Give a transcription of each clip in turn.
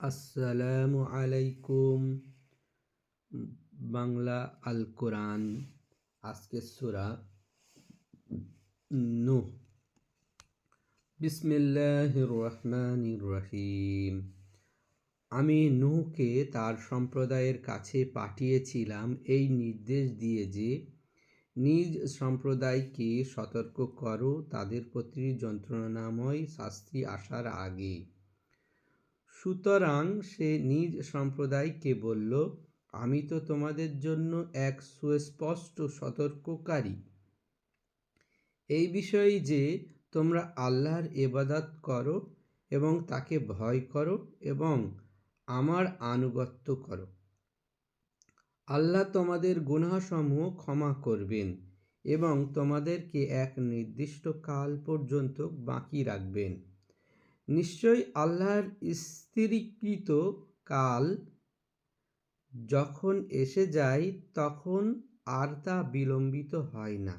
আসসালামু আলাইকুম। বাংলা আল কোরআন আজকের সুরা নূহ। বিসমিল্লাহির রহমানির রহিম। আমি নূহকে তার সম্প্রদায়ের কাছে পাঠিয়েছিলাম এই নির্দেশ দিয়ে যে, নিজ সম্প্রদায়কে সতর্ক করো, তাদের প্রতি যন্ত্রণাময় শাস্তি আসার আগে। সুতরাং সে নিজ সম্প্রদায়কে বলল, আমি তো তোমাদের জন্য এক সুস্পষ্ট সতর্ককারী। এই বিষয়ে যে তোমরা আল্লাহর এবাদত করো এবং তাকে ভয় করো এবং আমার আনুগত্য করো। আল্লাহ তোমাদের গুনাহসমূহ ক্ষমা করবেন এবং তোমাদেরকে এক নির্দিষ্ট কাল পর্যন্ত বাকি রাখবেন। নিশ্চয়ই আল্লাহর স্থিরীকৃত কাল যখন এসে যায়, তখন আর তা বিলম্বিত হয় না,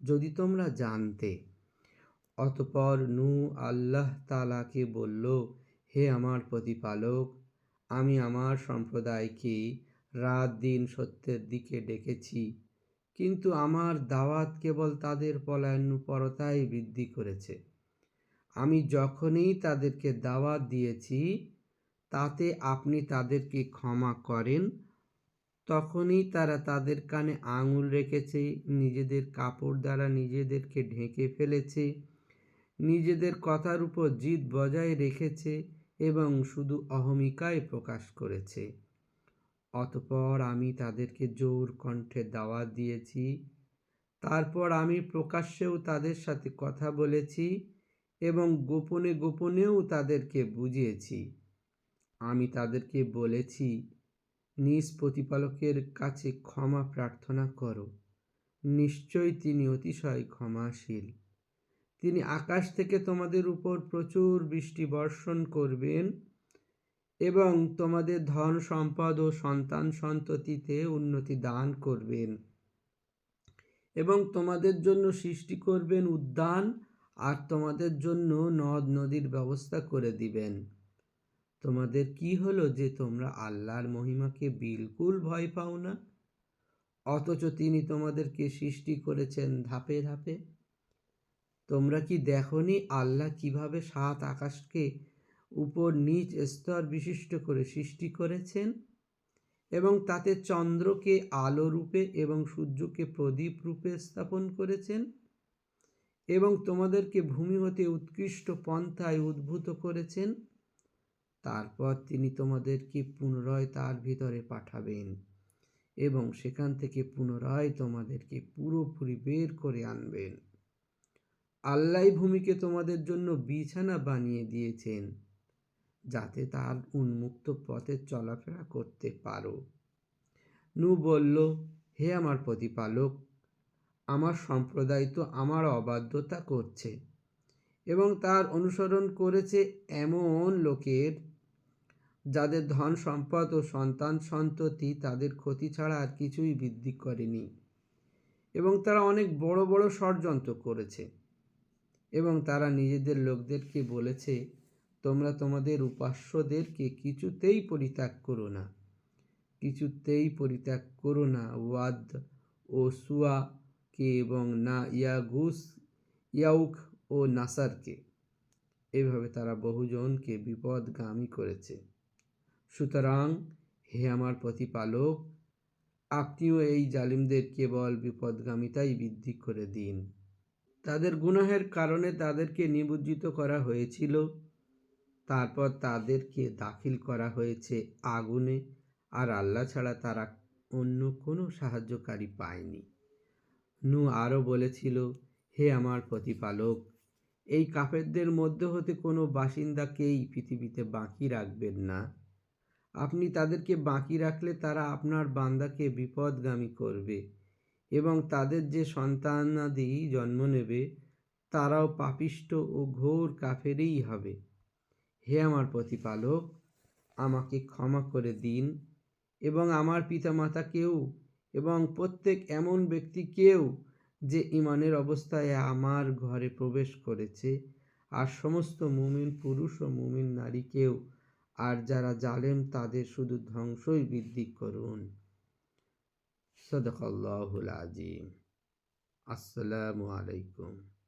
যদি তোমরা জানতে। অতপর নু আল্লাহ তালাকে বলল, হে আমার প্রতিপালক, আমি আমার সম্প্রদায়কে রাত দিন সত্যের দিকে ডেকেছি, কিন্তু আমার দাওয়াত কেবল তাদের পলায়নুপরতাই বৃদ্ধি করেছে। আমি যখনই তাদেরকে দাওয়াত দিয়েছি, তাতে আপনি তাদেরকে ক্ষমা করেন। তখনই তারা তাদের কানে আঙুল রেখেছে, নিজেদের কাপড় দ্বারা নিজেদেরকে ঢেকে ফেলেছে, নিজেদের কথার উপর জিদ বজায় রেখেছে এবং শুধু অহমিকায় প্রকাশ করেছে। অতপর আমি তাদেরকে জোর কণ্ঠে দাওয়াত দিয়েছি। তারপর আমি প্রকাশ্যেও তাদের সাথে কথা বলেছি। এবং গোপনে গোপনেও তাদেরকে বুঝিয়েছি। আমি তাদেরকে বলেছি, নিজ প্রতিপালকের কাছে ক্ষমা প্রার্থনা করো। নিশ্চয় তিনি অতিশয় ক্ষমাশীল। তিনি আকাশ থেকে তোমাদের উপর প্রচুর বৃষ্টি বর্ষণ করবেন এবং তোমাদের ধন সম্পদ ও সন্তান সন্ততিতে উন্নতি দান করবেন এবং তোমাদের জন্য সৃষ্টি করবেন উদ্যান আর তোমাদের জন্য নদ নদীর ব্যবস্থা করে দিবেন। তোমাদের কি হলো যে তোমরা আল্লাহর মহিমাকে বিলকুল ভয় পাও না? অথচ তিনি তোমাদেরকে সৃষ্টি করেছেন ধাপে ধাপে। তোমরা কি দেখনি আল্লাহ কীভাবে সাত আকাশকে উপর নিচ স্তর বিশিষ্ট করে সৃষ্টি করেছেন? এবং তাতে চন্দ্রকে আলো রূপে এবং সূর্যকে প্রদীপ রূপে স্থাপন করেছেন? এবং তোমাদেরকে ভূমি হতে উৎকৃষ্ট পন্থায় উদ্ভূত করেছেন। তারপর তিনি তোমাদেরকে পুনরায় তার ভিতরে পাঠাবেন এবং সেখান থেকে পুনরায় তোমাদেরকে পুরোপুরি বের করে আনবেন। আল্লাহ ভূমিকে তোমাদের জন্য বিছানা বানিয়ে দিয়েছেন যাতে তার উন্মুক্ত পথে চলাফেরা করতে পারো। নু বলল, হে আমার প্রতিপালক আমার সম্প্রদায় তো আমার অবাধ্যতা করছে এবং তার অনুসরণ করেছে এমন লোকের যাদের ধন সম্পদ ও সন্তান সন্ততি তাদের ক্ষতি ছাড়া আর কিছুই বৃদ্ধি করেনি এবং তারা অনেক বড় বড় ষড়যন্ত্র করেছে এবং তারা নিজেদের লোকদেরকে বলেছে, তোমরা তোমাদের উপাস্যদেরকে কিছুতেই পরিত্যাগ করো না। কিছুতেই পরিত্যাগ করো না। ওয়াদ ও সুয়াকে এবং না ইয়াগুস, ইয়াউক ও নাসারকে। এভাবে তারা বহুজনকে বিপদগামী করেছে। সুতরাং হে আমার প্রতিপালক, আপনিও এই জালিমদের কেবল বিপদগামিতাই বৃদ্ধি করে দিন। তাদের গুনাহের কারণে তাদেরকে নিবজ্জিত করা হয়েছিল। তারপর তাদেরকে দাখিল করা হয়েছে আগুনে, আর আল্লাহ ছাড়া তারা অন্য কোনো সাহায্যকারী পায়নি। নু আরও বলেছিল, হে আমার প্রতিপালক, এই কাফেরদের মধ্য হতে কোনো বাসিন্দাকেই পৃথিবীতে বাকি রাখবেন না? আপনি তাদেরকে বাকি রাখলে তারা আপনার বান্দাকে বিপদগামী করবে এবং তাদের যে সন্তানাদি জন্ম নেবে, তারাও পাপিষ্ট ও ঘোর কাফেরেই হবে। হে আমার প্রতিপালক, আমাকে ক্ষমা করে দিন এবং আমার পিতামাতাকেও এবং প্রত্যেক এমন ব্যক্তিকেও যে ইমানের অবস্থায় আমার ঘরে প্রবেশ করেছে, আর সমস্ত মুমিন পুরুষ ও মুমিন নারীকেও, আর যারা জালেম তাদের শুধু ধ্বংসই বৃদ্ধি করুন। সদকাল্লাহুল আজিম। আসসালামু আলাইকুম।